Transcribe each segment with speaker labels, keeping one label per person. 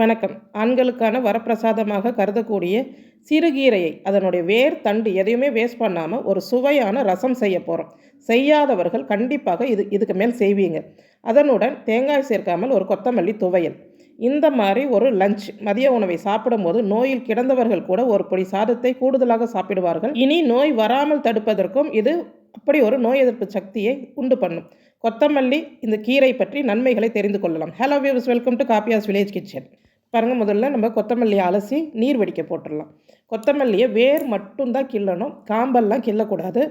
Speaker 1: வணக்கம். ஆண்களுக்கான வரப்பிரசாதமாக கருதக்கூடிய சிறுகீரையை அதனுடைய வேர் தண்டு எதையுமே வேஸ்ட் பண்ணாமல் ஒரு சுவையான ரசம் செய்ய போகிறோம் செய்யாதவர்கள் கண்டிப்பாக இது இதுக்கு மேல் செய்வீங்க. அதனுடன் தேங்காய் சேர்க்காமல் ஒரு கொத்தமல்லி துவையல். இந்த மாதிரி ஒரு லஞ்ச் மதிய உணவை சாப்பிடும்போது நோயில் கிடந்தவர்கள் கூட ஒரு பொடி சாதத்தை கூடுதலாக சாப்பிடுவார்கள். இனி நோய் வராமல் தடுப்பதற்கும் இது அப்படி ஒரு நோய் எதிர்ப்பு சக்தியை உண்டு பண்ணும். கொத்தமல்லி இந்த கீரை பற்றி நன்மைகளை தெரிந்து கொள்ளலாம். Hello views welcome to Kappiyas village kitchen பாருங்கள் முதல்ல நம்ம கொத்தமல்லியை அலசி நீர் வடிக்க போட்டுடலாம். கொத்தமல்லியை வேர் மட்டும்தான் கிள்ளணும். காம்பெல்லாம் கிள்ளக்கூடாது.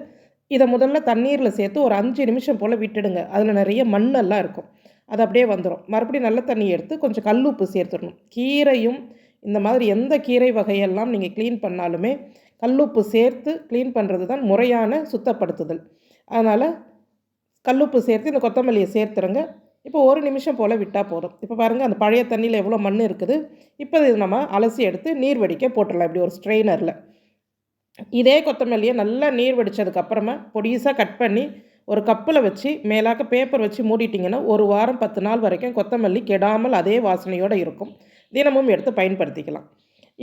Speaker 1: இதை முதல்ல தண்ணீரில் சேர்த்து ஒரு அஞ்சு நிமிஷம் போல் விட்டுடுங்க. அதில் நிறைய மண்ணெல்லாம் இருக்கும். அது அப்படியே வந்துடும் மறுபடியும் நல்ல தண்ணி எடுத்து கொஞ்சம் கல்லுப்பு சேர்த்துடணும். கீரையும் இந்த மாதிரி எந்த கீரை வகையெல்லாம் நீங்கள் க்ளீன் பண்ணாலுமே கல்லுப்பு சேர்த்து க்ளீன் பண்ணுறது தான் முறையான சுத்தப்படுத்துதல். அதனால் கல்லுப்பு சேர்த்து இந்த கொத்தமல்லியை சேர்த்துருங்க இப்போ ஒரு நிமிஷம் போல் விட்டால் போதும். இப்போ பாருங்கள் அந்த பழைய தண்ணியில் எவ்வளோ மண் இருக்குது? இப்போ இது நம்ம அலசி எடுத்து நீர் வடிக்க போட்டுடலாம். இப்படி ஒரு ஸ்ட்ரெயினரில். இதே கொத்தமல்லியை நல்லா நீர் வடித்ததுக்கப்புறமா பொடிசாக கட் பண்ணி ஒரு கப்பில் வச்சு மேலாக்க பேப்பர் வச்சு மூடிட்டிங்கன்னா ஒரு வாரம் பத்து நாள் வரைக்கும் கொத்தமல்லி கெடாமல் அதே வாசனையோடு இருக்கும். தினமும் எடுத்து பயன்படுத்திக்கலாம்.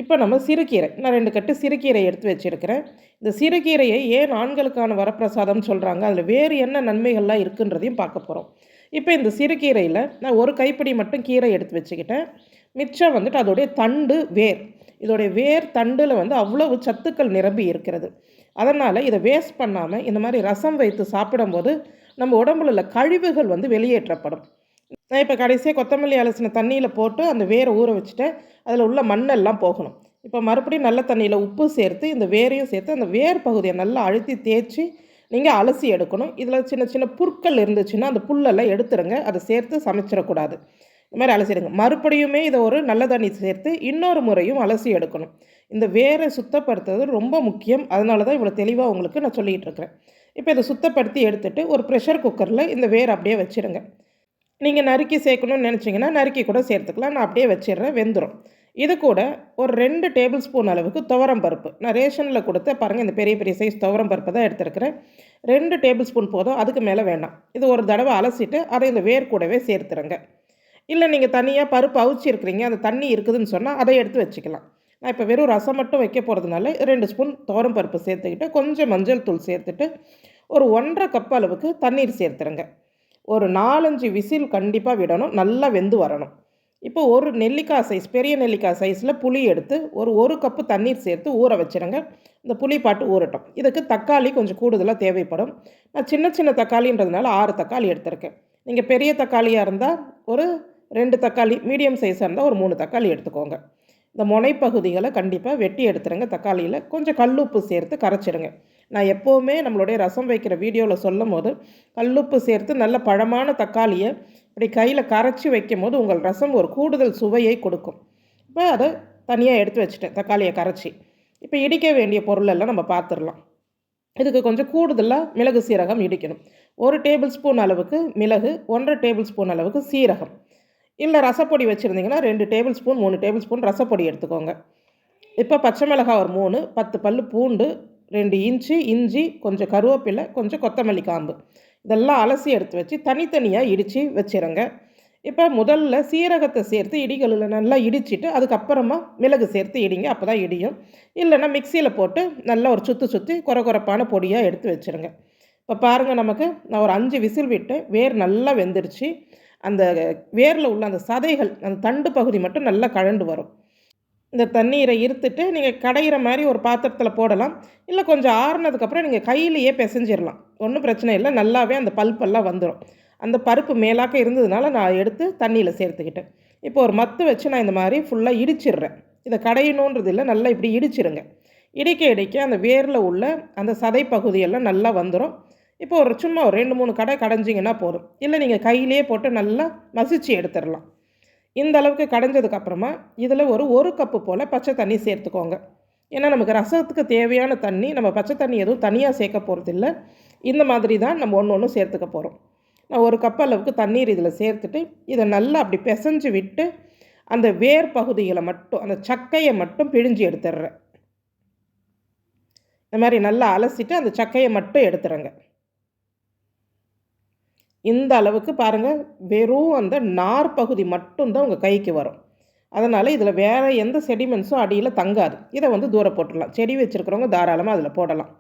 Speaker 1: இப்போ நம்ம சிறுகீரை நான் ரெண்டு கட்டு சிறுகீரை எடுத்து வச்சுருக்கிறேன். இந்த சிறுகீரையை ஏன் ஆண்களுக்கான வரப்பிரசாதம்னு சொல்கிறாங்க அதில் வேறு என்ன நன்மைகள்லாம் இருக்குன்றதையும் பார்க்க போகிறோம் இப்போ இந்த சிறுகீரையில் நான் ஒரு கைப்பிடி மட்டும் கீரை எடுத்து வச்சுக்கிட்டேன். மிச்சம் வந்துட்டு அதோடைய தண்டு வேர். இதோடைய வேர் தண்டில் வந்து அவ்வளவு சத்துக்கள் நிரம்பி இருக்கிறது. அதனால் இதை வேஸ்ட் பண்ணாமல் இந்த மாதிரி ரசம் வைத்து சாப்பிடும்போது நம்ம உடம்புல உள்ள கழிவுகள் வந்து வெளியேற்றப்படும். நான் இப்போ கடைசியாக கொத்தமல்லி அலசின தண்ணியில் போட்டு அந்த வேரை ஊற வச்சுட்டேன். அதில் உள்ள மண்ணெல்லாம் போகணும். இப்போ மறுபடியும் நல்ல தண்ணியில் உப்பு சேர்த்து இந்த வேரையும் சேர்த்து அந்த வேர் பகுதியை நல்லா அழுத்தி தேய்ச்சி நீங்கள் அலசி எடுக்கணும். இதில் சின்ன சின்ன புற்கள் இருந்துச்சுன்னா அந்த புல்லெல்லாம் எடுத்துருங்க. அதை சேர்த்து சமைச்சிடக்கூடாது. இது மாதிரி அலசிடுங்க. மறுபடியுமே இதை ஒரு நல்ல தண்ணி சேர்த்து இன்னொரு முறையும் அலசி எடுக்கணும். இந்த வேரை சுத்தப்படுத்துறது ரொம்ப முக்கியம். அதனால தான் இவ்வளோ தெளிவாக உங்களுக்கு நான் சொல்லிகிட்டு இருக்கிறேன். இப்போ இதை சுத்தப்படுத்தி எடுத்துகிட்டு ஒரு ப்ரெஷர் குக்கரில் இந்த வேர் அப்படியே வச்சுடுங்க. நீங்கள் நறுக்கி சேர்க்கணும்னு நினச்சிங்கன்னா நறுக்கி கூட சேர்த்துக்கலாம். நான் அப்படியே வச்சிடுறேன். வெந்துடும் இது கூட ஒரு ரெண்டு டேபிள் ஸ்பூன் அளவுக்கு துவரம் பருப்பு. நான் ரேஷனில் கொடுத்த பாருங்கள் இந்த பெரிய பெரிய சைஸ் துவரம் பருப்பு தான் எடுத்துருக்கிறேன். ரெண்டு டேபிள் ஸ்பூன் போதும் அதுக்கு மேலே வேண்டாம் இது ஒரு தடவை அலசிட்டு அதை இந்த வேர் கூடவே சேர்த்துருங்க. இல்லை நீங்கள் தனியாக பருப்பு அவிச்சு இருக்கிறீங்க அந்த தண்ணி இருக்குதுன்னு சொன்னால் அதை எடுத்து வச்சுக்கலாம். நான் இப்போ வெறும் ரசம் மட்டும் வைக்க போகிறதுனால ரெண்டு ஸ்பூன் துவரம் பருப்பு சேர்த்துக்கிட்டு கொஞ்சம் மஞ்சள் தூள் சேர்த்துட்டு ஒரு ஒன்றரை கப் அளவுக்கு தண்ணீர் சேர்த்துருங்க. ஒரு நாலஞ்சு விசில் கண்டிப்பாக விடணும் நல்லா வெந்து வரணும். இப்போ ஒரு நெல்லிக்காய் சைஸ் பெரிய நெல்லிக்காய் சைஸில் புளி எடுத்து ஒரு ஒரு கப்பு தண்ணீர் சேர்த்து ஊற வச்சுருங்க. இந்த புளி பாட்டு ஊறட்டும். இதுக்கு தக்காளி கொஞ்சம் கூடுதலாக தேவைப்படும். நான் சின்ன சின்ன தக்காளின்றதுனால ஆறு தக்காளி எடுத்திருக்கேன். நீங்கள் பெரிய தக்காளியாக இருந்தால் ஒரு ரெண்டு தக்காளி மீடியம் சைஸாக இருந்தால் ஒரு மூணு தக்காளி எடுத்துக்கோங்க. இந்த முனைப்பகுதிகளை கண்டிப்பாக வெட்டி எடுத்துருங்க தக்காளியில். கொஞ்சம் கல்லுப்பு சேர்த்து கரைச்சிடுங்க நான் எப்போவுமே நம்மளுடைய ரசம் வைக்கிற வீடியோவில் சொல்லும் போது கல்லுப்பு சேர்த்து நல்ல பழமான தக்காளியை இப்படி கையில் கரைச்சி வைக்கும் போது உங்கள் ரசம் ஒரு கூடுதல் சுவையை கொடுக்கும். இப்போ அதை தனியாக எடுத்து வச்சுட்டேன் தக்காளியை கரைச்சி இப்போ இடிக்க வேண்டிய பொருளெல்லாம் நம்ம பார்த்துடலாம் இதுக்கு கொஞ்சம் கூடுதலாக மிளகு சீரகம் இடிக்கணும். ஒரு டேபிள் ஸ்பூன் அளவுக்கு மிளகு ஒன்றரை டேபிள் ஸ்பூன் அளவுக்கு சீரகம். இல்லை ரசப்பொடி வச்சுருந்தீங்கன்னா ரெண்டு டேபிள் ஸ்பூன் மூணு டேபிள் ஸ்பூன் ரசப்பொடி எடுத்துக்கோங்க. இப்போ பச்சை மிளகாய் ஒரு மூணு பத்து பல் பூண்டு ரெண்டு இன்ச்சு இஞ்சி கொஞ்சம் கருவேப்பிலை கொஞ்சம் கொத்தமல்லி காம்பு. இதெல்லாம் அலசி எடுத்து வச்சு தனித்தனியாக இடித்து வச்சிருங்க. இப்போ முதல்ல சீரகத்தை சேர்த்து இடிகளில் நல்லா இடிச்சிட்டு அதுக்கப்புறமா மிளகு சேர்த்து இடிங்க அப்போ தான் இடியும். இல்லைன்னா மிக்சியில் போட்டு நல்லா ஒரு சுற்றி சுற்றி குறகுறப்பான பொடியாக எடுத்து வச்சுருங்க. இப்போ பாருங்கள் நமக்கு நான் ஒரு அஞ்சு விசில் விட்டு வேர் நல்லா வெந்துருச்சு. அந்த வேரில் உள்ள அந்த சதைகள் அந்த தண்டு பகுதி மட்டும் நல்லா கழண்டு வரும். இந்த தண்ணீரை இருத்துட்டு நீங்கள் கடையிற மாதிரி ஒரு பாத்திரத்தில் போடலாம். இல்லை கொஞ்சம் ஆறுனதுக்கப்புறம் நீங்கள் கையிலேயே பிசைஞ்சிடலாம் ஒன்றும் பிரச்சனை இல்லை. நல்லாவே அந்த பல்பெல்லாம் வந்துடும் அந்த பருப்பு மேலாக்க இருந்ததுனால நான் எடுத்து தண்ணியில் சேர்த்துக்கிட்டேன். இப்போ ஒரு மத்து வச்சு நான் இந்த மாதிரி ஃபுல்லாக இடிச்சிடுறேன். இதை கடையணுன்றது இல்லை. நல்லா இப்படி இடிச்சிருங்க. இடிக்க இடிக்க அந்த வேரில் உள்ள அந்த சதை பகுதியெல்லாம் நல்லா வந்துடும் இப்போ ஒரு சும்மா ஒரு ரெண்டு மூணு கடை கடைஞ்சிங்கன்னா போதும். இல்லை நீங்கள் கையிலேயே போட்டு நல்லா மசிச்சு எடுத்துடலாம். இந்த அளவுக்கு கடைஞ்சதுக்கப்புறமா இதில் ஒரு ஒரு கப்பு போல் பச்சை தண்ணி சேர்த்துக்கோங்க. ஏன்னா நமக்கு ரசத்துக்கு தேவையான தண்ணி நம்ம பச்சை தண்ணி எதுவும் தனியாக சேர்க்க போகிறதில்ல இந்த மாதிரி தான் நம்ம ஒன்று ஒன்று சேர்த்துக்க போகிறோம் நான் ஒரு கப் அளவுக்கு தண்ணீர் இதில் சேர்த்துட்டு இதை நல்லா அப்படி பிசைஞ்சு விட்டு அந்த வேர் பகுதிகளை மட்டும் அந்த சக்கையை மட்டும் பிழிஞ்சு எடுத்துடுறேன். இந்த மாதிரி நல்லா அலசிட்டு அந்த சக்கையை மட்டும் எடுத்துறேங்க இந்த அளவுக்கு பாருங்கள் வெறும் அந்த நார் பகுதி மட்டும்தான் உங்கள் கைக்கு வரும். அதனால் இதில் வேறு எந்த செடிமெண்ட்ஸும் அடியில் தங்காது. இதை வந்து தூர போட்டுடலாம். செடி வச்சுருக்கிறவங்க தாராளமாக அதில் போடலாம்.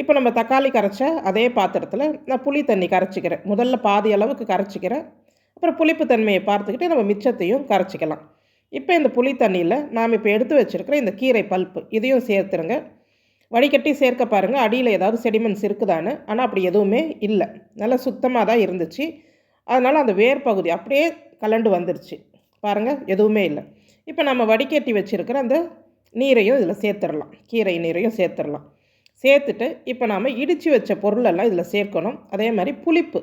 Speaker 1: இப்போ நம்ம தக்காளி கரைச்ச அதே பாத்திரத்தில் நான் புளி தண்ணி கரைச்சிக்கிறேன். முதல்ல பாதி அளவுக்கு கரைச்சிக்கிறேன். அப்புறம் புளிப்பு தன்மையை பார்த்துக்கிட்டு நம்ம மிச்சத்தையும் கரைச்சிக்கலாம். இப்போ இந்த புளி தண்ணியில் நாம் இப்போ எடுத்து வச்சுருக்கிற இந்த கீரை பல்ப்பு இதையும் சேர்த்துருங்க. வடிகட்டி சேர்க்க பாருங்கள் அடியில் ஏதாவது செடிமெண்ட்ஸ் இருக்குதான்னு. ஆனால் அப்படி எதுவுமே இல்லை. நல்லா சுத்தமாக தான் இருந்துச்சு. அதனால் அந்த வேர் பகுதி அப்படியே கலண்டு வந்துருச்சு. பாருங்கள் எதுவுமே இல்லை. இப்போ நம்ம வடிகட்டி வச்சுருக்கிற அந்த நீரையும் இதில் சேர்த்துடலாம். கீரை நீரையும் சேர்த்துடலாம். சேர்த்துட்டு இப்போ நாம் இடித்து வச்ச பொருளெல்லாம் இதில் சேர்க்கணும். அதே மாதிரி புளிப்பு.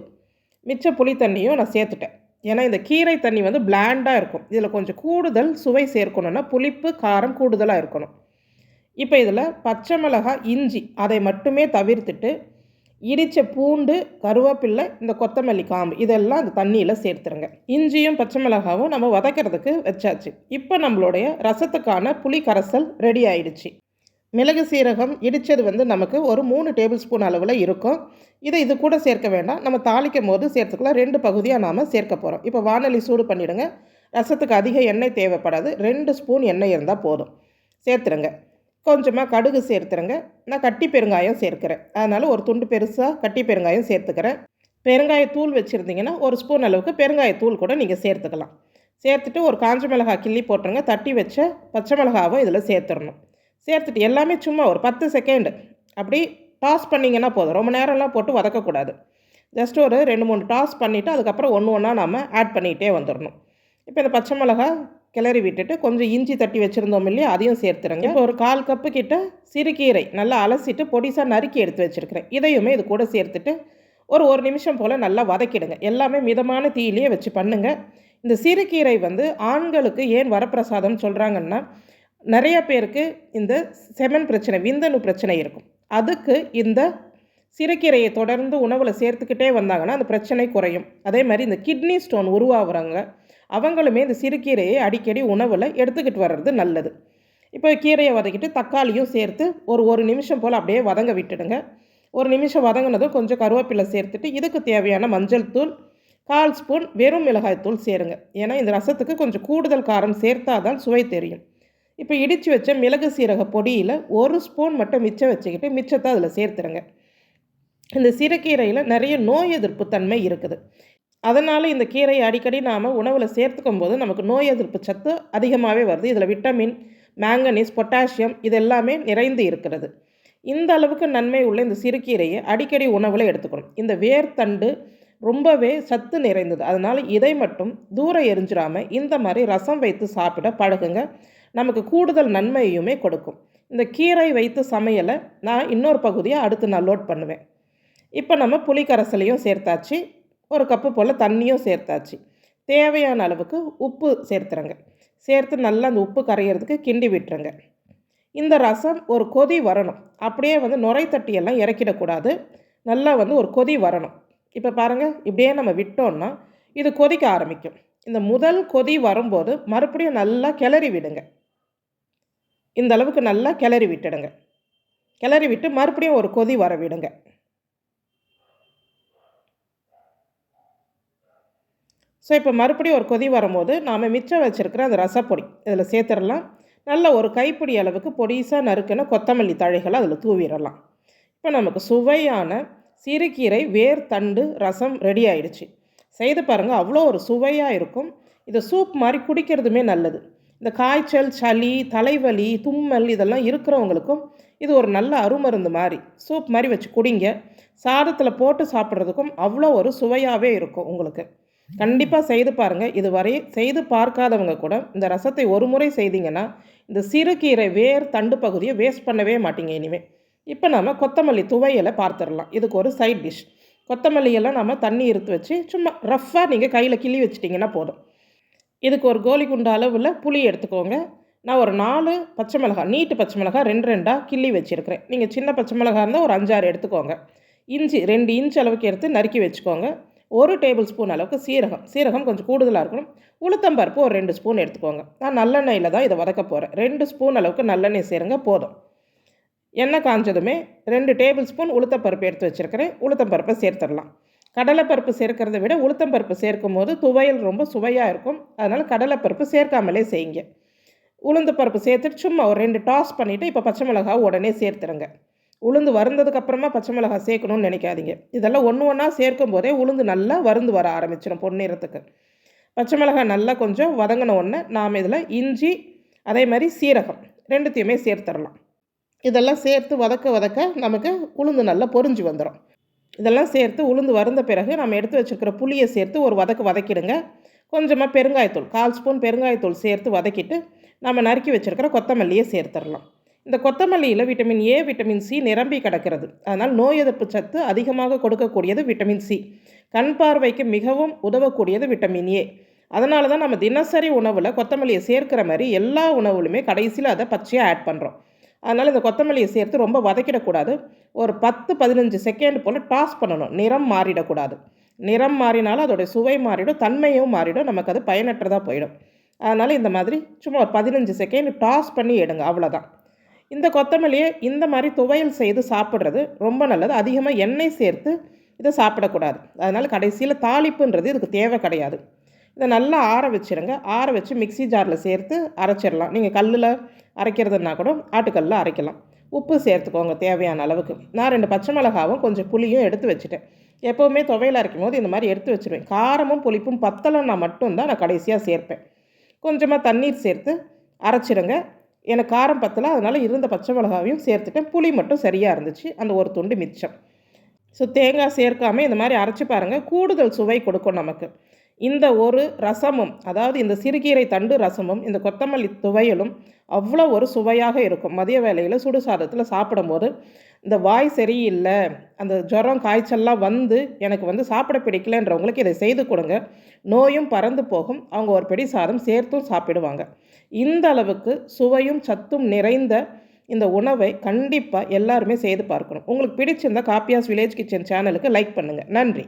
Speaker 1: மிச்ச புளி தண்ணியும் நான் சேர்த்துட்டேன். ஏன்னா இந்த கீரை தண்ணி வந்து பிளாண்டாக இருக்கும். இதில் கொஞ்சம் கூடுதல் சுவை சேர்க்கணுன்னா புளிப்பு காரம் கூடுதலாக இருக்கணும். இப்போ இதில் பச்சை மிளகாய் இஞ்சி அதை மட்டுமே தவிர்த்துட்டு இடித்த பூண்டு கருவேப்பில்லை இந்த கொத்தமல்லி காம்பு இதெல்லாம் அந்த தண்ணியில் சேர்த்துருங்க. இஞ்சியும் பச்சை மிளகாவும் நம்ம வதக்கிறதுக்கு வச்சாச்சு. இப்போ நம்மளுடைய ரசத்துக்கான புளி கரைசல் ரெடி ஆயிடுச்சு. மிளகு சீரகம் இடித்தது வந்து நமக்கு ஒரு மூணு டேபிள் ஸ்பூன் அளவில் இருக்கும். இதை இது கூட சேர்க்க வேண்டாம். நம்ம தாளிக்கும் போது சேர்த்துக்கலாம். ரெண்டு பகுதியாக நாம் சேர்க்க போகிறோம் இப்போ வானொலி சூடு பண்ணிவிடுங்க ரசத்துக்கு அதிக எண்ணெய் தேவைப்படாது. ரெண்டு ஸ்பூன் எண்ணெய் இருந்தால் போதும். சேர்த்துருங்க. கொஞ்சமாக கடுகு சேர்த்துருங்க. நான் கட்டி பெருங்காயம் சேர்க்கிறேன். அதனால் ஒரு துண்டு பெருசாக கட்டி பெருங்காயம் சேர்த்துக்கிறேன். பெருங்காயத்தூள் வச்சுருந்தீங்கன்னா ஒரு ஸ்பூன் அளவுக்கு பெருங்காயத்தூள் கூட நீங்கள் சேர்த்துக்கலாம். சேர்த்துட்டு ஒரு காஞ்ச மிளகாய் கிள்ளி போட்டுருங்க. தட்டி வச்ச பச்சை மிளகாவும் இதில் சேர்த்துடணும். சேர்த்துட்டு எல்லாமே சும்மா ஒரு பத்து செகண்டு அப்படி டாஸ் பண்ணிங்கன்னா போதும். ரொம்ப நேரம்லாம் போட்டு வதக்கக்கூடாது. ஜஸ்ட் ஒரு ரெண்டு மூணு டாஸ் பண்ணிவிட்டு அதுக்கப்புறம் ஒன்று ஒன்றா நம்ம ஆட் பண்ணிகிட்டே வந்துடணும். இப்போ இந்த பச்சை மிளகா கிளறி விட்டுட்டு கொஞ்சம் இஞ்சி தட்டி வச்சுருந்தோம் இல்லையா? அதையும் சேர்த்துருங்க. இப்போ ஒரு கால் கப்பு கிட்ட சிறுகீரை நல்லா அலசிட்டு பொடிசாக நறுக்கி எடுத்து வச்சுருக்கிறேன். இதையுமே இது கூட சேர்த்துட்டு ஒரு ஒரு நிமிஷம் போல் நல்லா வதக்கிடுங்க. எல்லாமே மிதமான தீயிலேயே வச்சு பண்ணுங்கள் இந்த சிறுகீரை வந்து ஆண்களுக்கு ஏன் வரப்பிரசாதம் சொல்கிறாங்கன்னா நிறைய பேருக்கு இந்த செமன் பிரச்சனை விந்தணு பிரச்சனை இருக்கும். அதுக்கு இந்த சிறுகீரையை தொடர்ந்து உணவில் சேர்த்துக்கிட்டே வந்தாங்கன்னா அந்த பிரச்சனை குறையும். அதே மாதிரி இந்த கிட்னி ஸ்டோன் உருவாகிறவங்க அவங்களுமே இந்த சிறுகீரையை அடிக்கடி உணவில் எடுத்துக்கிட்டு வர்றது நல்லது. இப்போ கீரையை வதக்கிட்டு தக்காளியும் சேர்த்து ஒரு ஒரு நிமிஷம் போல் அப்படியே வதங்க விட்டுடுங்க. ஒரு நிமிஷம் வதங்கினதும் கொஞ்சம் கருவேப்பிலை சேர்த்துட்டு இதுக்கு தேவையான மஞ்சள் தூள் கால் ஸ்பூன் வெறும் மிளகாய் தூள் சேருங்க. ஏன்னா இந்த ரசத்துக்கு கொஞ்சம் கூடுதல் காரம் சேர்த்தாதான் சுவை தெரியும். இப்போ இடித்து வச்ச மிளகு சீரக பொடியில் ஒரு ஸ்பூன் மட்டும் மிச்சம் வச்சுக்கிட்டு மிச்சத்தை அதில் சேர்த்துருங்க இந்த சிறுகீரையில் நிறைய நோய் எதிர்ப்பு தன்மை இருக்குது. அதனால் இந்த கீரையை அடிக்கடி நாம் உணவில் சேர்த்துக்கும் போது நமக்கு நோய் எதிர்ப்பு சத்து அதிகமாகவே வருது. இதில் விட்டமின் மேங்கனீஸ் பொட்டாசியம் இது எல்லாமே நிறைந்து இருக்கிறது. இந்த அளவுக்கு நன்மை உள்ள இந்த சிறுகீரையை அடிக்கடி உணவில் எடுத்துக்கணும். இந்த வேர்த்தண்டு ரொம்பவே சத்து நிறைந்தது. அதனால் இதை மட்டும் தூரம் எரிஞ்சிடாமல் இந்த மாதிரி ரசம் வைத்து சாப்பிட பழகுங்க. நமக்கு கூடுதல் நன்மையுமே கொடுக்கும். இந்த கீரை வைத்து சமையலை நான் இன்னொரு பகுதியை அடுத்து நான் லோட் பண்ணுவேன். இப்போ நம்ம புளிக்கரசலையும் சேர்த்தாச்சு. ஒரு கப்பு போல் தண்ணியும் சேர்த்தாச்சு. தேவையான அளவுக்கு உப்பு சேர்த்துறங்க. சேர்த்து நல்லா அந்த உப்பு கரையிறதுக்கு கிண்டி விட்டுருங்க இந்த ரசம் ஒரு கொதி வரணும். அப்படியே வந்து நுரை தட்டியெல்லாம் இறக்கிடக்கூடாது. நல்லா வந்து ஒரு கொதி வரணும். இப்போ பாருங்கள் இப்படியே நம்ம விட்டோம்னா இது கொதிக்க ஆரம்பிக்கும். இந்த முதல் கொதி வரும்போது மறுபடியும் நல்லா கிளறி விடுங்க. இந்த அளவுக்கு நல்லா கிளறி விட்டுடுங்க. கிளறி விட்டு மறுபடியும் ஒரு கொதி வர விடுங்க. ஸோ இப்போ மறுபடியும் ஒரு கொதி வரும்போது நாம் மிச்சம் வச்சுருக்கிற அந்த ரசப்பொடி இதில் சேர்த்துடலாம். நல்ல ஒரு கைப்பிடி அளவுக்கு பொடிசாக நறுக்கின கொத்தமல்லி தழைகளை அதில் தூவிடலாம். இப்போ நமக்கு சுவையான சிறுகீரை வேர் தண்டு ரசம் ரெடி ஆயிடுச்சு. செய்து பாருங்கள் அவ்வளோ ஒரு சுவையாக இருக்கும். இதை சூப் மாதிரி குடிக்கிறதுமே நல்லது. இந்த காய்ச்சல் சளி தலைவலி தும்மல் இதெல்லாம் இருக்கிறவங்களுக்கும் இது ஒரு நல்ல அருமருந்து மாதிரி. சூப் மாதிரி வச்சு குடிங்க. சாதத்தில் போட்டு சாப்பிட்றதுக்கும் அவ்வளோ ஒரு சுவையாகவே இருக்கும் உங்களுக்கு. கண்டிப்பாக செய்து பாருங்கள் இதுவரை செய்து பார்க்காதவங்க கூட இந்த ரசத்தை ஒரு முறை செய்தீங்கன்னா இந்த சிறுகீரை வேர் தண்டு பகுதியை வேஸ்ட் பண்ணவே மாட்டீங்க இனிமேல் இப்போ நம்ம கொத்தமல்லி துவையலை பார்த்துடலாம். இதுக்கு ஒரு சைட் டிஷ் கொத்தமல்லியெல்லாம் நம்ம தண்ணி இருத்து வச்சு சும்மா ரஃப்பாக நீங்கள் கையில் கிள்ளி வச்சிட்டிங்கன்னா போதும். இதுக்கு ஒரு கோலி குண்டு அளவில் புளி எடுத்துக்கோங்க. நான் ஒரு நாலு பச்சை மிளகா நீட்டு பச்சை மிளகா ரெண்டு ரெண்டாக கிள்ளி வச்சுருக்கிறேன். நீங்கள் சின்ன பச்சை மிளகா இருந்தால் ஒரு அஞ்சாறு எடுத்துக்கோங்க. இஞ்சி ரெண்டு இன்ச் அளவுக்கு எடுத்து நறுக்கி வச்சுக்கோங்க. ஒரு டேபிள் ஸ்பூன் அளவுக்கு சீரகம். சீரகம் கொஞ்சம் கூடுதலாக இருக்கணும். உளுத்தம்பருப்பு ஒரு ரெண்டு ஸ்பூன் எடுத்துக்கோங்க. நான் நல்லெண்ணெயில் தான் இதை வதக்க போகிறேன் ரெண்டு ஸ்பூன் அளவுக்கு நல்லெண்ணெய் சேருங்க போதும். எண்ணெய் காஞ்சதுமே ரெண்டு டேபிள் ஸ்பூன் உளுத்தப்பருப்பு எடுத்து வச்சுருக்கிறேன். உளுத்தம்பருப்பை சேர்த்துடலாம். கடலைப்பருப்பு சேர்க்கிறத விட உளுத்தம்பருப்பு சேர்க்கும் போது துவையல் ரொம்ப சுவையாக இருக்கும். அதனால் கடலைப்பருப்பு சேர்க்காமலே செய்யுங்க. உளுந்து பருப்பு சேர்த்துட்டு சும்மா ஒரு ரெண்டு டாஸ் பண்ணிவிட்டு இப்போ பச்சை மிளகாவை உடனே சேர்த்துருங்க. உளுந்து வறுந்ததுக்கு அப்புறமா பச்சை மிளகாய் சேர்க்கணும்னு நினைக்காதீங்க. இதெல்லாம் ஒன்று ஒன்றா சேர்க்கும் போதே உளுந்து நல்லா வருந்து வர ஆரம்பிச்சிடும் பொன்னிறத்துக்கு. பச்சை மிளகாய் நல்லா கொஞ்சம் வதங்கின உடனே நாம் இதில் இஞ்சி அதே மாதிரி சீரகம் ரெண்டுத்தையுமே சேர்த்துடலாம். இதெல்லாம் சேர்த்து வதக்க வதக்க நமக்கு உளுந்து நல்லா பொரிஞ்சு வந்துடும் இதெல்லாம் சேர்த்து உளுந்து வறுந்த பிறகு நம்ம எடுத்து வச்சுருக்கிற புளியை சேர்த்து ஒரு வதக்க வதக்கிடுங்க. கொஞ்சமாக பெருங்காயத்தூள் கால் ஸ்பூன் பெருங்காயத்தூள் சேர்த்து வதக்கிட்டு நம்ம நறுக்கி வச்சுருக்கிற கொத்தமல்லியை சேர்த்துடலாம். இந்த கொத்தமல்லியில் விட்டமின் ஏ விட்டமின் சி நிரம்பி கிடக்கிறது. அதனால் நோய் எதிர்ப்பு சத்து அதிகமாக கொடுக்கக்கூடியது விட்டமின் சி கண் பார்வைக்கு மிகவும் உதவக்கூடியது விட்டமின் ஏ அதனால தான் நம்ம தினசரி உணவில் கொத்தமல்லியை சேர்க்கிற மாதிரி எல்லா உணவுலுமே கடைசியில் அதை பச்சையாக ஆட் பண்ணுறோம் அதனால் இந்த கொத்தமல்லியை சேர்த்து ரொம்ப வதக்கிடக்கூடாது. ஒரு பத்து பதினஞ்சு செகண்ட் போல் டாஸ் பண்ணணும். நிறம் மாறிடக்கூடாது. நிறம் மாறினாலும் அதோடைய சுவை மாறிடும் தன்மையும் மாறிடும் நமக்கு அது பயனற்றதாக போயிடும். அதனால் இந்த மாதிரி சும்மா ஒரு பதினஞ்சு செகண்ட் டாஸ் பண்ணி எடுங்க அவ்வளோதான் இந்த கொத்தமல்லியை இந்த மாதிரி துவையல் செய்து சாப்பிட்றது ரொம்ப நல்லது. அதிகமாக எண்ணெய் சேர்த்து இதை சாப்பிடக்கூடாது. அதனால் கடைசியில் தாளிப்புன்றது இதுக்கு தேவை கிடையாது. இதை நல்லா ஆற வச்சுருங்க. ஆற வச்சு மிக்சி ஜாரில் சேர்த்து அரைச்சிடலாம். நீங்கள் கல்லில் அரைக்கிறதுனா கூட ஆட்டுக்கல்லில் அரைக்கலாம். உப்பு சேர்த்துக்கோங்க தேவையான அளவுக்கு. நான் ரெண்டு பச்சை மிளகாவும் கொஞ்சம் புளியும் எடுத்து வச்சுட்டேன். எப்போவுமே துவையில் அரைக்கும் போது இந்த மாதிரி எடுத்து வச்சுருவேன். காரமும் புளிப்பும் பத்தலைன்னா மட்டும்தான் நான் கடைசியாக சேர்ப்பேன். கொஞ்சமாக தண்ணீர் சேர்த்து அரைச்சிடுங்க எனக்கு காரம் பத்தலை அதனால் இருந்த பச்சை மிளகாவையும் சேர்த்துட்டேன். புளி மட்டும் சரியாக இருந்துச்சு. அந்த ஒரு துண்டு மிச்சம். ஸோ தேங்காய் சேர்க்காமல் இந்த மாதிரி அரைச்சி பாருங்கள் கூடுதல் சுவை கொடுக்கும் நமக்கு. இந்த ஒரு ரசமும் அதாவது இந்த சிறுகீரை தண்டு ரசமும் இந்த கொத்தமல்லி துவையலும் அவ்வளோ ஒரு சுவையாக இருக்கும். மதிய வேலையில் சுடு சாதத்தில் சாப்பிடும்போது இந்த வாய் சரியில்லை அந்த ஜுரம் காய்ச்சல்லாம் வந்து எனக்கு வந்து சாப்பிட பிடிக்கலன்றவங்களுக்கு இதை செய்து கொடுங்க. நோயும் பறந்து போகும். அவங்க ஒரு பிடி சாதம் சேர்த்தும் சாப்பிடுவாங்க. இந்த அளவுக்கு சுவையும் சத்தும் நிறைந்த இந்த உணவை கண்டிப்பாக எல்லாருமே செய்து பார்க்கணும். உங்களுக்கு பிடிச்சிருந்தால் காப்பியாஸ் வில்லேஜ் கிச்சன் சேனலுக்கு லைக் பண்ணுங்கள் நன்றி.